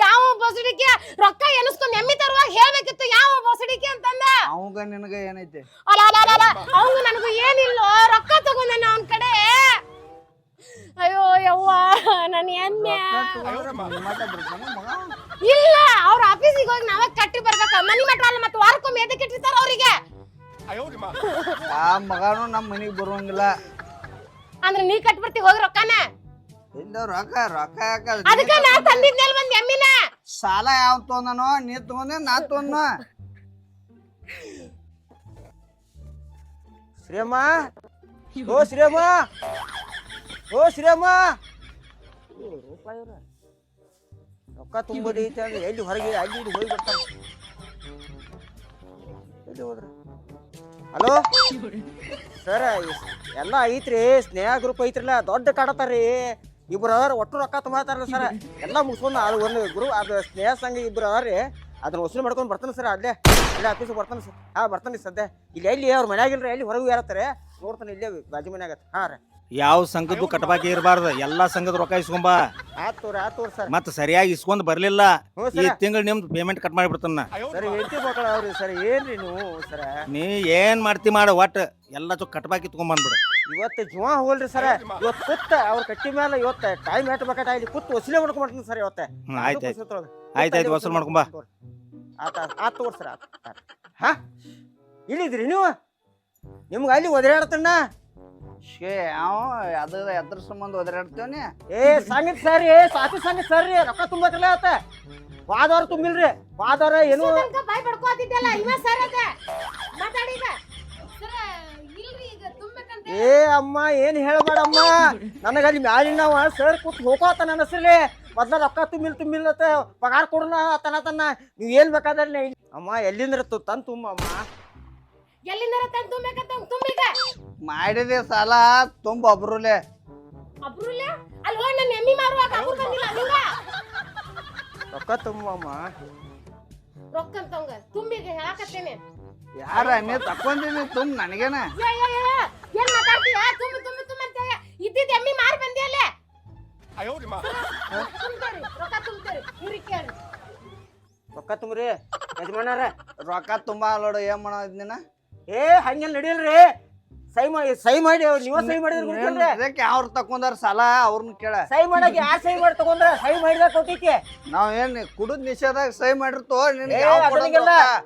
ಯಾವ ಬಸಡಿಕೆ? ರೊಕ್ಕ ಎನಿಸ್ಕೊಂಡ್ ಎಮ್ಮಿ ತರುವಾಗ ಹೇಳ್ಬೇಕಿತ್ತು ಯಾವ ಬಸಡಿಕೆ ಅಂತಂದ. ಅವಂಗ ನಿನಗ ಏನೈತೆ? ಅಲ್ಲ ಅಲ್ಲ ಅಲ್ಲ ಅಲ್ಲ ಅವ್ನು ನನಗೂ ಏನಿಲ್ಲ ರೊಕ್ಕ ತಗೊಂಡೇನ ಅವನ ಕಡೆ. ಅಯ್ಯೋ ಯವ್ವ ನನ್ನ ಎಮ್ಮೆ. ಇಲ್ಲ ಅವ್ರ ಆಫೀಸಿಗೆ ಹೋಗಿ ನಾವೇ ಕಟ್ಟಿ ಬರ್ಬೇಕ. ಮನಿ ಮಠ ಅಲ್ಲ ಮತ್ತೆ ವಾರಕ್ಕೊಮ್ಮೆ ಎದಕ್ಕೆ ಇಟ್ಟಿರ್ತಾರ ಅವರಿಗೆ? ಆ ಮಗನು ನಮ್ಮ ಮನಿಗೆ ಬರುವಂಗಿಲ್ಲ. ಅಂದ್ರೆ ನೀ ಕಟ್ಬಿಡ್ತಿ ಹೋಗಿ ರೊಕ್ಕನ? ಇಲ್ಲ ರೊಕ್ಕ ರೊಕ್ಕ ಯಾಕ ಅದಕ್ಕ ನಾ ತಂದಿದ್ನಲ್ ಒಂದ್ ಎಮ್ಮಿನ? ಸಾಲ ಯಾವ ತೊಂದನೋ ನೀ ತೊಂದ್ರೆ ನಾ ತೊಂದ ಶ್ರೀಯಮ್ಮ. ಓ ಶ್ರೀಯಮ್ಮ. ಓ ಶ್ರೀಯಮ್ಮ. ರೊಕ್ಕ ತುಂಬೋದೈತೆ ಅಂದ್ರೆ ಎಲ್ಲಿ ಹೊರಗೆ ಅಲ್ಲಿ ಇಲ್ಲಿ ಹೋಗಿ ಬರ್ತಾನೆ. ಎಲ್ಲಿ ಹೋದ್ರ? ಹಲೋ? ಸರ್ ಎಲ್ಲ ಐತ್ರಿ ಸ್ನೇಹ ಗ್ರೂಪ್ ಐತ್ರಲ್ಲ ದೊಡ್ಡ ಕಾಡತಾರ್ರಿ. ಇಬ್ರು ಅದಾರ ಒಟ್ಟು ರೊಕ್ಕ ತುಂಬಾತಾರಲ್ಲ ಸರ್. ಎಲ್ಲ ಮುಗಿಸ್ಕೊಂಡು ಅದು ಒಂದು ಗುರು ಅದು ಸ್ನೇಹ ಸಂಘ ಇಬ್ರು ಅದಾರ್ರಿ ಅದನ್ನ ವಸೂಲಿ ಮಾಡ್ಕೊಂಡು ಬರ್ತಾನೆ ಸರ್ ಅಲ್ಲೇ. ಅಲ್ಲೇ ಆಫೀಸ್ ಬರ್ತಾನೆ ಸರ್. ಹಾಂ ಬರ್ತಾನೆ ಸದ್ಯ. ಇಲ್ಲಿ ಎಲ್ಲಿ ಅವ್ರ ಮನ್ಯಾಗಿಲ್ರಿ ಎಲ್ಲಿ ಹೊರಗೆ ಯಾರತ್ತಾರೆ ನೋಡ್ತಾನೆ ಇಲ್ಲೇ ಬಾಜು ಮನ್ಯಾಗ ಹಾಂ ರೀ. ಯಾವ ಸಂಘದ್ದು ಕಟಬಾಕಿ ಇರಬಾರ್ದು. ಎಲ್ಲಾ ಸಂಘದ ರೊಕ್ಕ ಇಸ್ಕೊಂಬ. ಆತ್ ತೋರಿ ಆತ್ ತೋರಿ ಸರ್. ಮತ್ತ ಸರಿಯಾಗಿ ಇಸ್ಕೊಂಡ್ ಬರ್ಲಿಲ್ಲ. ಹ್ಞೂ ಈ ಸರ್ ತಿಂಗಳು ನಿಮ್ದು ಪೇಮೆಂಟ್ ಕಟ್ ಮಾಡಿಬಿಡ್ತಾನ. ಸರ್ ಹೆಂಡತಿ ಮಕ್ಕಳು ಅವ್ರಿ ಸರ್. ಏನ್ರಿ ನೀವು ಸರ? ನೀ ಏನ್ ಮಾಡ್ತಿ ಮಾಡ ಒಟ್ಟು. ಎಲ್ಲ ಚೊ ಕಟಬಾಕಿ ತಗೊಂಬಂದ್ಬಿಡು ಇವತ್ತು ಜೀವ ಹೋಗಲ್ರಿ ಸರ್. ಇವತ್ತು ಕುತ್ತ ಅವ್ರ ಕಟ್ಟಿ ಮೇಲೆ ಇವತ್ತು ಟೈಮ್ ಎಟ್ ಬೇಕಾಟ ಇಲ್ಲಿ ಕುತ್ತು ವಸೂಲಿ ಮಾಡ್ಕೊಂಡ್ಬಿಡ್ತೀನಿ ಸರ್ ಇವತ್ತೆ. ಆಯ್ತು ಆಯ್ತು. ವಸೂಲ್ ಮಾಡ್ಕೊಂಬ. ಆತ ಆತ್ ತೋರಿ ಸರ್ ಆತ್. ಹಾ? ಇಲ್ಲಿದ್ರಿ ನೀವು? ನಿಮ್ಗೆ ಅಲ್ಲಿ ಒದರಾಡ್ತಣ್ಣ ಶೇ ಅವ ಅದು ಎದ್ರ ಸಂಬಂಧ ಒದರಾಡ್ತೇವನಿ? ಏ ಸಂಗೀತ ಸರ್ ಏ ಸಾಕು ಸಂಗೀತ ಸರ್ ರೀ ರೊಕ್ಕ ತುಂಬತ್ತಲ್ಲ ಆತ. ವಾದವ್ರ ತುಂಬಿಲ್ರಿ. ವಾದವ್ರ ಏನು ತನಕ ಬಾಯ್ ಬಡ್ಕೋತಿದ್ದಲ್ಲ ಇವ ಸರ್ ಅದ. ಮಾತಾಡೀಗ ಸರ ಇಲ್ರಿ ಈಗ ತುಂಬಬೇಕಂತ ಏ ಅಮ್ಮ ಏನ್ ಹೇಳ್ಬೇಡಮ್ಮ ನನಗ ಅಲ್ಲಿ ಮ್ಯಾಲಿನ ಸರ್ ಕೂತ್ ಹೋಗೋತ ನನ್ನ ಹೆಸರಲ್ಲಿ. ಮೊದ್ಲ ರೊಕ್ಕ ತುಂಬಿಲ್ ತುಂಬಿಲ್ ಅಂತ ಪಗಾರ ಕೊಡೋಣ ತನ ತನ್ನ ನೀವ್ ಏನ್ ಬೇಕಾದ್ರೆ ಅಮ್ಮ ಎಲ್ಲಿಂದ್ರ ತಂದು ತುಂಬ ಅಮ್ಮ. ಎಲ್ಲಿಂದರ ತಂದು ತುಂಬಬೇಕಂತ ತುಂಬೀಗ ಮಾಡಿದೆ ಸಾಲ ತುಂಬ ಒಬ್ರುಲೆ ಅಬ್ರುಲ್ಲ ಅಲ್ಲಿ ಹೋಗಿ ನನ್ನ ಎಮ್ಮಿ ಮಾರುವಾಗ ಬಂದಿಲ್ಲ ನಿಂಗ? ರೊಕ್ಕ ತುಂಬಮ್ಮ ರೊಕ್ಕ ತುಂಬಿಗ ಹೇಳಕತ್ತೇನೆ. ಯಾರ ನೀ ತಕೊಂದಿನಿ ತುಂಬ ನನಗೇನ? ಏ, ಏ, ಏ, ಏ, ಏನ್ ಮಾತಾಡ್ತೀಯ? ತುಂಬ ತುಂಬ ತುಂಬ ಅಂತ ಇದ್ದಿದ್ದ ಎಮ್ಮಿ ಮಾರ್ ಬಂದಿಯಲ್ಲ? ರೊಕ್ಕ ತುಂಬ್ತೇರಿ ಇವ್ರಿಗೆ ಕೇಳ್ರಿ. ರೊಕ್ಕ ತುಂಬ್ರಿ ಯಜಮಾನರ. ರೊಕ್ಕ ತುಂಬಾ ನೋಡು ಏನ್ ಮಾಡೋದ್ ನೀನ? ಏ ಹಂಗೆಲ್ಲ ನಡಿಯಲ್ರಿ ಸೈ ಮಾಡಿ ಸೈ ಮಾಡಿ ನೀವ ಸೈ ಮಾಡಿದ್ರು ಗುರುತಲ್ರಿ ಅದಕ್ಕೆ ಅವ್ರು ತಕೊಂಡಾರ ಸಾಲ ಅವ್ರನ್ನ ಕೇಳ. ಸೈ ಮಾಡಕ್ ಯಾರು ಸೈ ಮಾಡಿ ತಗೊಂಡ್ರ ಸೈ ಮಾಡಿದಾಗ ಕೊಟ್ಟೈತಿ ನಾವ್ ಏನ್ ಕುಡುದ್ ನಿಷೇಧಾಗ ಸಹಿ ಮಾಡಿರ್ತೋ ನಿನಗೆ ಯಾವ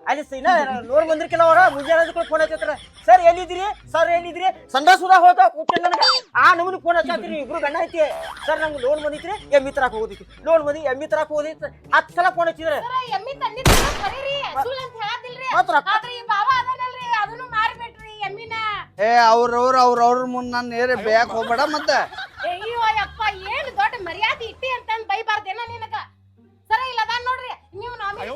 ಅಲ್ಲಿ ಸ- ಇನ್ನ ನೋಡ್ ಬಂದಿರ್ಕಿಲ್ಲ ಅವ್ರ ಮುಂಜಾನೆ ಫೋನ್ ಹಚ್ಚತ್ರ ಸರ್ ಎಲ್ಲಿದ್ರಿ ಸರ್ ಎಲ್ಲಿದ್ರಿ ಸಂಡಾ ಸುಧಾ ಹೋದ ಕೂತಿಲ್ಲ ನನಗ ಆ ನಮೂನಿ ಫೋನ್ ಹಚ್ಚಾತ್ರಿ ಇಬ್ರು ಗಂಡ ಐತಿ ಸರ್ ನಂಗೆ ಲೋನ್ ಬಂದಿತ್ರಿ ಎಮ್ಮಿ ತರಾಕ್ ಹೋಗೋದಿತ್ತು ಲೋನ್ ಬಂದಿ ಎಮ್ಮಿ ತರಾಕ್ ಹೋಗೋದಿತ್ತು ಹತ್ತು ಸಲ ಫೋನ್ ಹಚ್ಚಿದ್ರೆ. ಸರ ಹೇಳತ್ತಿಲ್ರಿ ರೊಕ್ಕ- ಅದನ್ನು ಮಾರ್ಬಿಟ್ರಿ ಎಮ್ಮಿನ ಏ ಅವ್ರವ್ರ ಅವ್ರವ್ರ ಮುಂದೆ ನಾನು ನೇರ ಬೇಯಕ್ ಹೋಗಬೇಡ ಮತ್ತೆ. ಅಯ್ಯೋ ಯಪ್ಪ ಏನು ದೊಡ್ಡ ಮರ್ಯಾದೆ ಇಟ್ಟಿ ಅಂತ ಬೈಬಾರ್ದೇನ ನಿನಗ? ಸರ ಇಲ್ಲ ನಾನು ನೋಡ್ರಿ. ನೀವು ನಾಮಿನಿ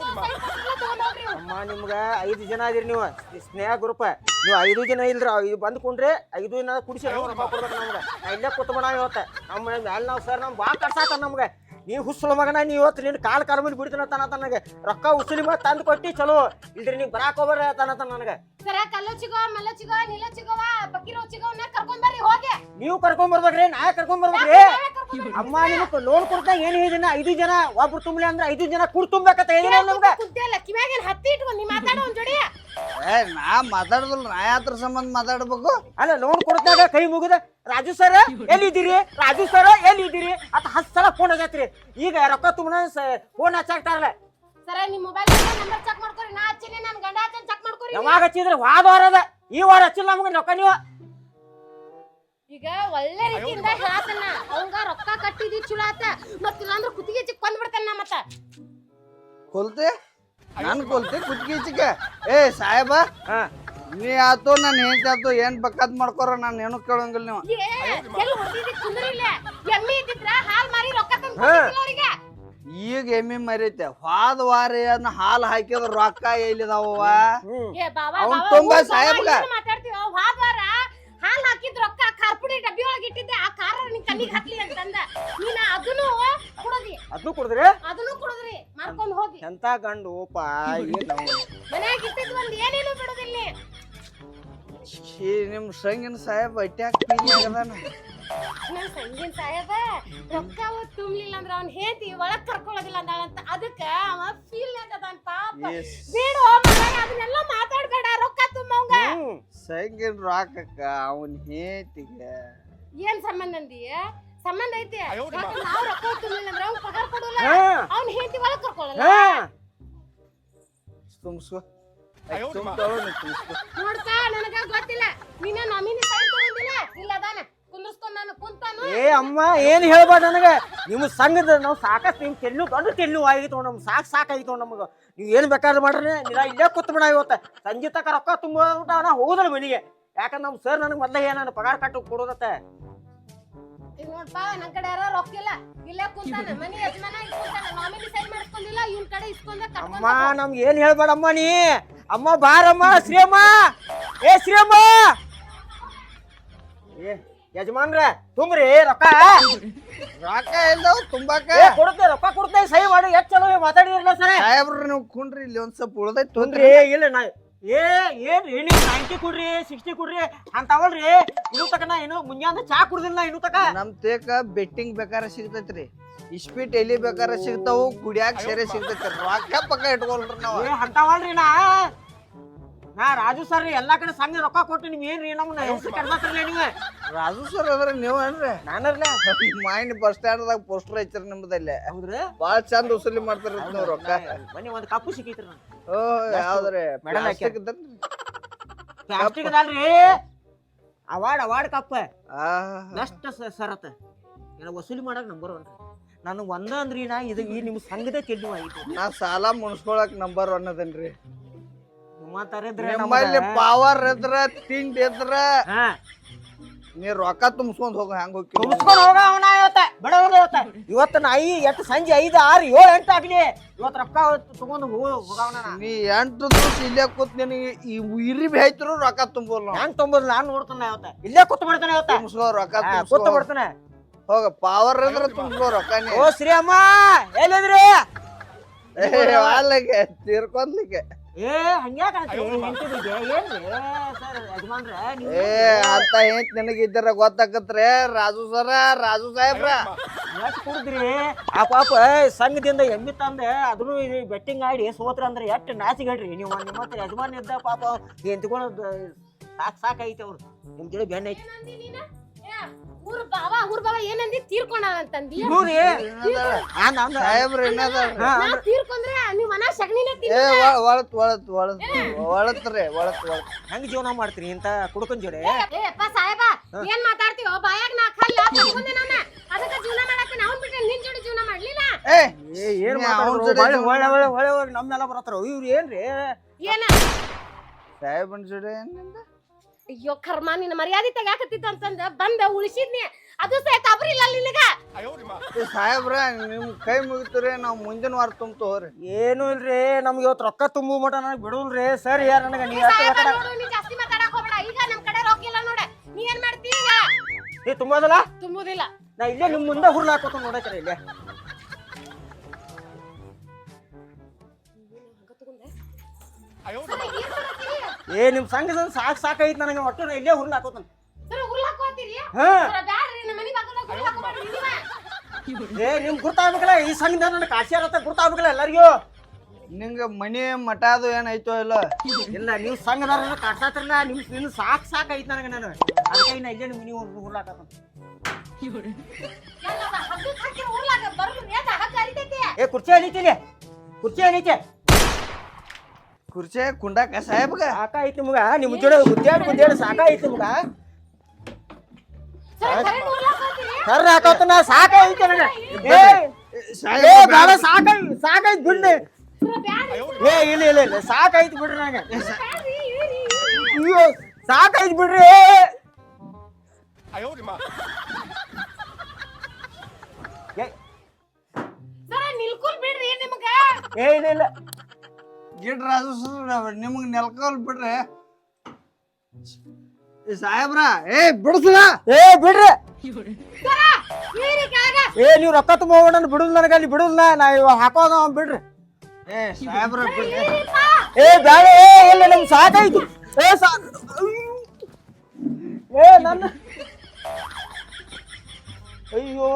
ತಗೊಂಡೋಗ್ರಿ ಅಮ್ಮ ನಿಮ್ಗ ಐದು ಜನ ಇದೀರಿ ನೀವು. ಈ ಸ್ನೇಹ ಗ್ರೂಪ್ ನೀವು ಐದು ಜನ ಇಲ್ರಿ ಇವ್ ಬಂದ್ ಕುಂಡ್ರಿ ಐದು ಜನ ಕುಡಿಸಿ ರೂಪಾಯಿ ಕೊಡ್ಬೇಕು ನಮ್ಗೆ. ನಾ ಇಲ್ಲೇ ಕೂತ್ಬಿಡ ಇವತ್ತ. ನಮ್ಮ ಮ್ಯಾಲ ನಾವು ಸರ್ ನಮ್ ಬಾ ಕಟ್ಸಾಕ ನಮ್ಗೆ. ನೀ ಹುಸ್ಲ ಮಗನ ನೀ ಇವತ್ತು ನಿನ್ನ ಕಾಲು ಕಾಲ ಮೇಲೆ ಬಿಡ್ತೀನ ತನ ನನಗೆ. ರೊಕ್ಕ ಉಸುಲಿ ಮತ್ತೆ ತಂದು ಕೊಟ್ಟಿ ಚಲೋ. ಇಲ್ರಿ ನೀವು ಬರಾಕ್ ಹೋಗ್ಬೇಡ ತನ ನನಗೆ. ಸರ ಕಲ್ಲು ಚಿಗೋ ಮಲ್ಲ ಚಿಗೋ ನೀಲ ಚಿಗೋವ ಬಕಿರೋ ಚಿಗೋವನ್ನ ಕರ್ಕೊಂಡ್ ಬರ್ರಿ ಹೋಗಿ. ನೀವು ಕರ್ಕೊಂಡ್ ಬರ್ಬೇಕ್ರಿ ನಾ ಕರ್ಕೊಂಡ್ ಬರ್ಬೇಕ್ರಿ. ಅಮ್ಮ ನಿಮ್ ಲೋನ್ ಕೊಡ್ತಾ ಏನ್ ಹೇಳಿದಿನ? ಐದು ಜನ ಒಬ್ರು ತುಂಬಲಿ ಅಂದ್ರೆ ಐದು ಜನ ಕುಡ್ ತುಂಬಬೇಕಂತ ಹೇಳಿದಿನ ನಮ್ಗೆ? ಕುಂತಿಯಲ್ಲ ಕಿವ್ಯಾಗೇನ್ ಹತ್ತಿ ಇಟ್ಕೊಂಡು ನೀ ಮಾತಾಡೋ ಒಂದ್ ಜೋಡಿ. ಏ ನಾ ಮಾತಾಡುದಿಲ್ಲ ನಾ ಯಾತ್ರ ಸಂಬಂಧ ಮಾತಾಡ್ಬೇಕು? ಅಲ್ಲ ಲೋನ್ ಕೊಡ್ತಾಗ ಕೈ ಮುಗಿದ ರಾಜು ಸರ್ ಎಲ್ಲಿದ್ದೀರಿ? ರಾಜು ಸರ್ ಎಲ್ಲಿದ್ದೀರಿ? ಅಂತ ಹತ್ತು ಸಲ ಫೋನ್ ಆಗೈತ್ರಿ ಈಗ ರೊಕ್ಕ ತುಂಬ ಫೋನ್ ಹಚ್ಚಾಕ್ತಾರಲ್ಲ. ಸರ ನಿಮ್ಮ ಮೊಬೈಲ್ ನಂಬರ್ ಚೆಕ್ ಮಾಡ್ಕೊರಿ. ನಾ ಹಚ್ಚಿನಿ ನನ್ ಗಂಡ ಹಚ್ಚನ್ ಚೆಕ್ ಮಾಡ್ಕೊರಿ. ಯಾವಾಗ ಹಚ್ಚಿದ್ರೆ? ವಾದ ವಾರ ಅದ. ಈ ವಾರ ಹಚ್ಚಿಲ್ಲ ನಮ್ಗೆ ರೊಕ್ಕ ನೀವು. ಈಗ ಒಳ್ಳೆ ರೀತಿಯಿಂದ ಹೇಳತನ ಅವಂಗ ರೊಕ್ಕ ಕಟ್ಟಿದಿ ಚಲೋ ಆತ. ಮತ್ ಇಲ್ಲಾಂದ್ರ ಕುತ್ತಿಗೆ ಚಿಕ್ಕ ಬಂದ್ ಬಿಡ್ತಾನ ಮತ್ತ. ಕೊಲ್ತೆ? ನನ್ ಕೊಲ್ತೆ ಕುತ್ತಿಗೆ ಚಿಕ್ಕ ಏ ಸಾಹೇಬ ಹಾ. ನೀ ಆತು ನಾನು ಹೆಂಡತಿ ಆತು ಏನ್ ಬೇಕಾದ್ ಮಾಡ್ಕೊರ ನಾನು ಏನು ಕೇಳಂಗಿಲ್ಲ ನೀವು. ಏ ಎಲ್ಲಿ ಹೊಡೆದಿದ್ದಿ ಕುಂದ್ರಿಲ್ಲ ಎಮ್ಮಿ ಇದ್ದಿದ್ರ ಹಾಲ್ ಮಾರಿ ರೊಕ್ಕ ತಂದ್ ಹಾ. ಕೊಡ್ತಿದ್ದಿಲ್ಲ ಅವ್ರಿಗೆ. ಈಗ ಎಮ್ಮಿ ಮರೀತೆ. ಹಾದ ವಾರ ಏನ್ ಹಾಲು ಹಾಕಿದ್ರ ರೊಕ್ಕ ಎಲ್ಲಿದಾವ ಏ ಬಾಬಾ ಅವ್ನ್ ಬಾಬಾ, ತುಂಬಾ ಊರ್ ಬಾಬಾ ಸಾಹೇಬ್ಗ. ಏನ್ ಮಾತಾಡ್ತೀವ ಹೋದ ವಾರ ಹಾಲ್ ಹಾಕಿದ್ ರೊಕ್ಕ ಕಾರ್ಪುಡಿ ಡಬ್ಬಿ ಒಳಗೆ ಇಟ್ಟಿದ್ದೆ. ಆ ಕಾರ ನಿನ್ ಕಣ್ಣಿಗೆ ಹತ್ಲಿ ಅಂತಂದ. ನೀನ ಅದನ್ನು ಕುಡದಿ. ಅದನ್ನು ಕುಡಿದ್ರಿ? ಅದನ್ನು ಕುಡದ್ರಿ. ಮಾರ್ಕೊಂಡ್ ಹೋಗಿ. ಎಂತ ಗಂಡು ಓಪ ಒಂದ್ ಏನೇನು ಬಿಡುದಿಲ್ಲ ನೀ. ಈ ನಿಮ್ ಸಂಗಿನ ಸಾಹೇಬ್ ಅಟ್ಯಾಕ್ ಪೀನಿ ಆಗದಾನ ನನ್ ಸಂಗಿನ ಸಾಹೇಬ ರೊಕ್ಕ ಅವತ್ ತುಂಬ್ಲಿಲ್ಲ ಅಂದ್ರ ಅವ್ನ ಹೇತಿ ಒಳಗ್ ಕರ್ಕೊಳೋದಿಲ್ಲ ಅಂದಾಳಂತ ಅದಕ್ಕ ಅವ ಫೀಲ್ ಆಗದಾನ್ ಪಾಪ. ಎಸ್. ಬೇಡ ಮಗ ಅದನ್ನೆಲ್ಲ ಮಾತಾಡ್ಬೇಡ ರೊಕ್ಕ ತುಂಬವಂಗ ಸಂಗಿನ ರಾಕಕ್ಕ ಅವನ್ ಹೇತಿಗೆ ಏನ್ ಸಂಬಂಧ ಅಂದಿ? ಸಂಬಂಧ ಐತಿ? ಯಾಕಂದ್ರ ನಾವ್ ರೊಕ್ಕ ತುಂಬಿಲ್ಲ ಅಂದ್ರ ಅವ್ನ್ ಪಗಾರ ಕೊಡಲ್ಲ. ಹಾ. ಅವ್ನ ಹೇತಿ ಒಳಗ್ ನೋಡ್ತಾ ತುಂಬ್ತಾಳು ನೀ ತುಂಬಿಸ್ಕೊ. ನೋಡ್ಕ ನನಗ ಗೊತ್ತಿಲ್ಲ. ನೀನ ನಾಮಿನಿ ಸೈನ್ ತಗೊಂಡಿಲ್ಲ ಇಲ್ಲ ಅದಾನ. ಕುಂದ್ರಸ್ಕೊಂಡ್ ನಾನು ಕುಂತಾನು. ಏ ಅಮ್ಮ ಏನ್ ಹೇಳ್ಬೇಡ ನನಗೆ? ನಿಮ್ಮ ಸಂಘದ ನಾವು ಸಾಕಷ್ಟು ನಿಮ್ ಚೆಲ್ಲು ದೊಡ್ಡ ತೆಲ್ಲು ಆಗಿತ್ತು ನಮ್ಗೆ ಸಾಕ್ ಸಾಕಾಗಿತ್ತು ನಮಗೆ. ನೀವ್ ಏನ್ ಬೇಕಾದ್ರೆ ಮಾಡ್ರಿ ನಿನ್ನ ಇಲ್ಲೇ ಕುತ್ಬಿಡ ಇವತ್ತ. ಸಂಜೆ ತಕ ರೊಕ್ಕ ತುಂಬ ನಾ ಹೋಗುದಿಲ್ಲ ಮನೆಗೆ. ಯಾಕಂದ್ರೆ ನಮ್ ಸರ್ ನನಗೆ ಮೊದ್ಲ ಏನಾನ ಪಗಾರ ಕಟ್ಟು ಕೊಡೋದತ್ತ. ಈಗ ನೋಡ್ಪ ನನ್ ಕಡೆ ಯಾರೋ ರೊಕ್ಕ ಇಲ್ಲ. ಇಲ್ಲೇ ಕುಂತಾನ ಮನಿ ಯಜಮಾನ ಇಲ್ಲಿ ಕುಂತಾನ. ನಾಮಿನಿ ಸೈನ್ ಮಾಡ್ಕೊಂಡಿಲ್ಲ ಇವ್ನ ಕಡೆ ಇಸ್ಕೊಂಡ ಅಮ್ಮ ನಮ್ಗೆ ಏನ್ ಹೇಳ್ಬೇಡಮ್ಮ ನೀ. ಅಮ್ಮ ಬಾರಮ್ಮ ಶ್ರೀಯಮ್ಮ. ಏ ಶ್ರೀಯಮ್ಮ. ಯಜಮಾನ್ರ ತುಂಬ್ರಿ ರೊಕ್ಕ. ರೊಕ್ಕ ಇಲ್ದಾವ್ ತುಂಬಾಕ ಏ ಕೊಡುತ್ತೆ ರೊಕ್ಕ ಕೊಡ್ತೇವೆ ಸಹಿ ಮಾಡಿ ಎಷ್ಟ್ ಚಲೋ ಮಾತಾಡಿರಲ್ಲ ಸರ್. ಸಾಹೇಬ್ರ ನೀವು ಕುಂಡ್ರಿ ಇಲ್ಲಿ ಒಂದ್ ಸ್ವಲ್ಪ ಉಳ್ದೈತ್ ತೊಂದ್ರಿ ಇಲ್ಲ ನಾ ಏ ಏನ್ರಿ ನೀವು ನೈಂಟಿ ಕೊಡ್ರಿ ಸಿಕ್ಸ್ಟಿ ಕೊಡ್ರಿ ಅಂತವಲ್ರಿ. ಇನ್ನು ತಕ ನಾ ಇನ್ನು ಮುಂಜಾನೆ ಚಾ ಕುಡ್ದಿಲ್ಲ ಇನ್ನು ತಕ. ನಮ್ ತೇಕ ಬೆಟ್ಟಿಂಗ್ ಬೇಕಾರ ಸಿಗ್ತೈತ್ರಿ. ಇಸ್ಪೀಟ್ ಎಲ್ಲಿ ಬೇಕಾರ ಸಿಗ್ತಾವು ಕುಡಿಯಾಕ ಸೇರೆ ಸಿಗ್ತೈತಿ ರೊಕ್ಕ ಪಕ್ಕ ಇಟ್ಕೊಳ್ರಿ ನಾವು. ಏ ಅಂತವಲ್ರಿ ನಾ. ನಾ ರಾಜು ಸರ್ ಎಲ್ಲಾ ಕಡೆ ಸಂಘ ರೊಕ್ಕ ಕೊಟ್ಟು ನಿಮ್ ಏನ್ರಿ ನಮ್ಮನ್ನ ಹೆಸರು ಕರ್ದಾತ್ರಲ್ಲ ನೀವು? ರಾಜು ಸರ್ ಅದ್ರ ನೀವ್ ಏನ್ರಿ? ನಾನರ್ಲ ಮೈಂಡ್ ಬಸ್ ಸ್ಟ್ಯಾಂಡ್ ದಾಗ ಪೋಸ್ಟರ್ ಹಚ್ಚಾರ ನಿಮ್ದಲ್ಲೇ ಹೌದ್ರಿ? ಬಾಳ ಚಂದ ವಸೂಲಿ ಮಾಡ್ತಾರ ನೀವು ರೊಕ್ಕ. ಬನ್ನಿ ಒಂದ್ ಕಪ್ಪು ಸಿಕ್ಕಿತ್ರಿ ನಾನು ಓ ಯಾವ್ದ್ರಿ? ಹಾಕ್ಯಾರ. ಪ್ಲಾಸ್ಟಿಕ್ ಅವಾರ್ಡ್ ಅವಾರ್ಡ್ ಕಪ್ಪ. ಆ. ನೆಕ್ಸ್ಟ್ ಸರತ್ ಏನ ವಸೂಲಿ ಮಾಡಕ್ ನಂಬರ್ ಒನ್ ನಾನು ಒಂದ ಅಂದ್ರಿ ನಾ ಇದು ಈ ನಿಮ್ ಸಂಘದ ಕೆಡ್ಡು ಆಯ್ತು ನಾ ಸಾಲ ಮುಣಸ್ಕೊಳಕ್ ನಂಬರ್ ಒನ್ ಅದನ್ರಿ. ನಮ್ಮಲ್ಲಿ ಪವರ್ ಇದ್ರ ತಿಂಡಿ ಇದ್ರ ನೀ ರೊಕ್ಕ ತುಂಬಿಸ್ಕೊಂಡ್ ಹೋಗ ಹೆಂಗ್ ಹೋಗಿ ತುಂಬಿಸ್ಕೊಂಡು ಹೋಗ ಅವನ ಇವತ್ತ ಇವತ್ತ. ಇವತ್ತು ನಾ ಐ ಎಷ್ಟು ಸಂಜೆ ಐದು ಆರು ಏಳು ಎಂಟು ಆಗ್ಲಿ. ಇವತ್ತು ರೊಕ್ಕ ತಗೊಂಡು ಹೋಗವನ ನೀ. ಎಂಟು ದಿವಸ ಇಲ್ಲೇ ಕೂತ್ ನಿನಗೆ ಈ ಇರಿ ಬೇಯ್ತರು ರೊಕ್ಕ ತುಂಬಲ್ಲ ಹೆಂಗ್ ತುಂಬೋದು ನಾನು ನೋಡ್ತಾನೆ ಇವತ್ತ. ಇಲ್ಲೇ ಕೂತ್ ಬಿಡ್ತಾನೆ ಇವತ್ತ. ತುಂಬಿಸ್ಕೋ ರೊಕ್ಕ ಕೂತ್ ಬಿಡ್ತಾನೆ. ಹೋಗ ಪವರ್ ಇದ್ರ ತುಂಬಿಸ್ಕೋ ರೊಕ್ಕ ಓ ಶ್ರೀ ಅಮ್ಮ ಎಲ್ಲಿದ್ರಿ? ತೀರ್ಕೊಂಡ್ಲಿಕ್ಕೆ. ಏ ಹಂಗ್ಯಾಕ ಹೆಂಡತಿಗೆ ಏನ್ರಿ ಸರ್ ಯಜಮಾನ್ರ ನೀವು ಏ ಅಂತ ಏನ್ ನಿನಗೆ ಇದ್ದಾರ ಗೊತ್ತಾಕತ್ರೆ ರಾಜು ಸರ ರಾಜು ಸಾಹೇಬ್ರ. ಎಷ್ಟು ಕುಡಿದ್ರಿ ಆ ಪಾಪ ಸಂಘದಿಂದ ಎಮ್ಮಿ ತಂದೆ ಅದನ್ನು ಬೆಟ್ಟಿಂಗ್ ಆಡಿ ಸೋತ್ರ ಅಂದ್ರೆ ಎಷ್ಟು ನಾಚಿಗೆ ಹೇಳ್ರಿ ನೀವು ನಿಮ್ಮ ಹತ್ರ ಯಜಮಾನ್ ಇದ್ದ ಪಾಪ ಎಂತ್ಕೊಳ್ಳೋದು ಸಾಕ್ ಸಾಕೈತಿ ಅವ್ರು. ನಿಮ್ ಜೋಡಿ ಬೆನ್ನ ಐತಿ. ಊರ್ ಬಾವ ಊರ್ ಬಾವ ಏನಂದಿ? ತೀರ್ಕೊಂಡ ಅಂತಂದಿ. ಆ ಅಂದ ಸಾಹೇಬ್ರ ಏನದ ಹಾ, ನಾ ತೀರ್ಕೊಂಡ್ರೆ ನೀವ್ ಮನ ಸಗಣಿನ ತಿನ್ ಏ ಒ- ಒಳತ್ ಒಳತ್ ಒಳತ್ ಒಳತ್ರೆ ಒಳತ್ ಒಳತ್ ಹೆಂಗ್ ಜೀವನ ಮಾಡ್ತೀರಿ ಇಂತ ಕುಡ್ಕೊಂಡ್ ಜೋಡಿ? ಏ ಅಪ್ಪ ಸಾಹೇಬ ಏನ್ ಮಾತಾಡ್ತೀವೋ ಬಾಯಾಗ ನಾ ಕಲ್ಲ ಕಟ್ಕೊಂಡೆ ನಾನು. ಅದಕ್ಕ ಜೀವನ ಮಾಡಕ್ಕೆ ನಾವ್ ಬಿಟ್ರೆ ನಿನ್ ಜೋಡಿ ಜೀವನ ಮಾಡ್ಲಿಲ್ಲ? ಏ ಏ ಏನ್ ಒಳ್ಳೆ ಒಳ್ಳೆ ಒಳ್ಳೆ ಒಳ್ಳೆ ನಮ್ಮೆಲ್ಲ ಬರತ್ತಾರ? ಇವ್ರು ಏನ್ರಿ? ಏನ? ಸಾಹೇಬನ್ ಜೋಡಿ ಏನಿಂದ ಅಯ್ಯೋ ಕರ್ಮ ನಿನ್ನ ಮರ್ಯಾದೆ ತೆಗಾಕತ್ತಿತ್ತು ಅಂತಂದ ಬಂದ ಉಳಿಸಿದ್ನಿ. ಅದು ಸಹಿತ ಅಬ್ರಿಲ್ಲ ನಿನಗ? ಸಾಹೇಬ್ರ ನಿಮ್ ಕೈ ಮುಗಿತ್ರಿ ನಾವ್ ಮುಂದಿನ ವಾರ ತುಂಬ ತಗೋರಿ. ಏನು ಇಲ್ರಿ ನಮ್ಗೆ ಇವತ್ತು ರೊಕ್ಕ ತುಂಬು ಮಟ ನನಗೆ ಬಿಡುಲ್ರಿ. ಸರ್ ಯಾರ ನನಗೆ ನೀ ಸಾಹೇಬ್ರ ನೋಡು ನೀ ಜಾಸ್ತಿ ಮಾತಾಡಕ್ ಹೋಗ್ಬೇಡ. ಈಗ ನಮ್ ಕಡೆ ರೊಕ್ಕ ಇಲ್ಲ ನೋಡ. ನೀ ಏನ್ ಮಾಡ್ತಿ ಈಗ? ನೀ ತುಂಬೋದಲ್ಲ? ತುಂಬುದಿಲ್ಲ. ನಾ ಇಲ್ಲೇ ನಿಮ್ ಮುಂದೆ ಹುರ್ಲ್ ಹಾಕೋತ ನೋಡಕ್ರೆ ಇಲ್ಲೇ. ಏ ನಿಮ್ ಸಂಘದ ಸಾಕ್ ಸಾಕೈತ್ ನನಗೆ ಒಟ್ಟು ನಾ ಇಲ್ಲೇ ಹುರ್ಲ್ ಹಾಕೋತಾನ ಮನಿ ಏ ನಿಮ್ ಗುರ್ತಾಗ್ಬೇಕಲ್ಲ ಈ ಸಂಘದ ನನ್ನ ಕಾಶಿಯಾರ ಆಗತ್ತೆ ಗುರ್ತಾಗ್ಬೇಕಲ್ಲ ಎಲ್ಲರಿಗೂ? ನಿಂಗ ಮನೆ ಮಠ ಅದು ಏನೈತೋ ಇಲ್ಲ? ಇಲ್ಲ ನೀವು ಸಂಘದಾರ ಕಾಡ್ಸಾತ್ರಲ್ಲ ನಿಮ್ ನಿನ್ನ ಸಾಕ್ ಸಾಕೈತ್ ನನಗೆ ನಾನು. ಅದಕ್ಕೆ ನಾ ಇಲ್ಲೇ ನಿಮ್ ನೀವು ಹುರ್ಲ್ ಹಾಕೋತಾನ ಎಲ್ಲ ಹಗ್ಗಕ್ ಹಾಕಿ ಉರ್ಲಾಕ ಬರೋದು ಏನ ಹಗ್ಗ ಅರಿತೈತಿ ಏ ಕುರ್ಚಿ ಏನೈತಿ ಕುರ್ಚಿ ಏನೈತಿ ಕುರ್ಚಿ ಕುಂಡಾಕ ಸಾಹೇಬ್ಗ? ಸಾಕಾಯ್ತು ನಿಮ್ಗ? ನಿಮ್ ಜೋಡಿ ಗುದ್ದಾಡಿ ಗುದ್ದಾಡಿ ಸಾಕಾಯ್ತು ನಿಮ್ಗ? ಕರ್ರ ಹಾಕೋತನ ಸಾಕಾಯ್ತು ನನಗೆ. ಏ ಏ ಬೇಡ ಸಾಕಾಯ್ ಸಾಕಾಯ್ತು ಬಿಡ್ರಿ. ಏ ಇಲ್ಲ ಇಲ್ಲ ಇಲ್ಲ ಸಾಕಾಯ್ತು ಬಿಡ್ರಿ ನನಗೆ ಅಯ್ಯೋ ಸಾಕಾಯ್ತು ಬಿಡ್ರಿ. ಏ. ಸರ್ ನಿಲ್ಕುಲ್ ಬಿಡ್ರಿ ನಿಮ್ಗ. ಏ ಇಲ್ಲ ಇಲ್ಲ. ಗಿಡ್ ರಾಜು ನಿಮಗ್ ನೆಲ್ಕೋಲ್ ಬಿಡ್ರಿ. ಏ ಸಾಹೇಬ್ರ ಏ ಬಿಡಿಸ್ಲ. ಏ ಬಿಡ್ರಿ. ಏ ನೀವು ರೊಕ್ಕ ತುಂಬ ಹೋಗೋಣ ಬಿಡುದಿಲ್ಲ ನನಗೆ ಅಲ್ಲಿ ಬಿಡುದಿಲ್ಲ ನಾ ಇವಾಗ ಹಾಕೋದ ಬಿಡ್ರಿ. ಏ ಸಾಹೇಬ್ರ ಬಿಡ್ರಿ. ಏ ಬ್ಯಾಡ ಏ ಇಲ್ಲ ನಮ್ಗೆ ಸಾಕಾಯ್ತು. ಏ ಸಾ ಏ ನನ್ನ ಅಯ್ಯೋ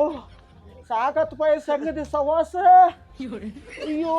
ಸಾಕತ್ತು ಪಾಯ ಸಂಗತಿ ಸವಾಸ ಅಯ್ಯೋ.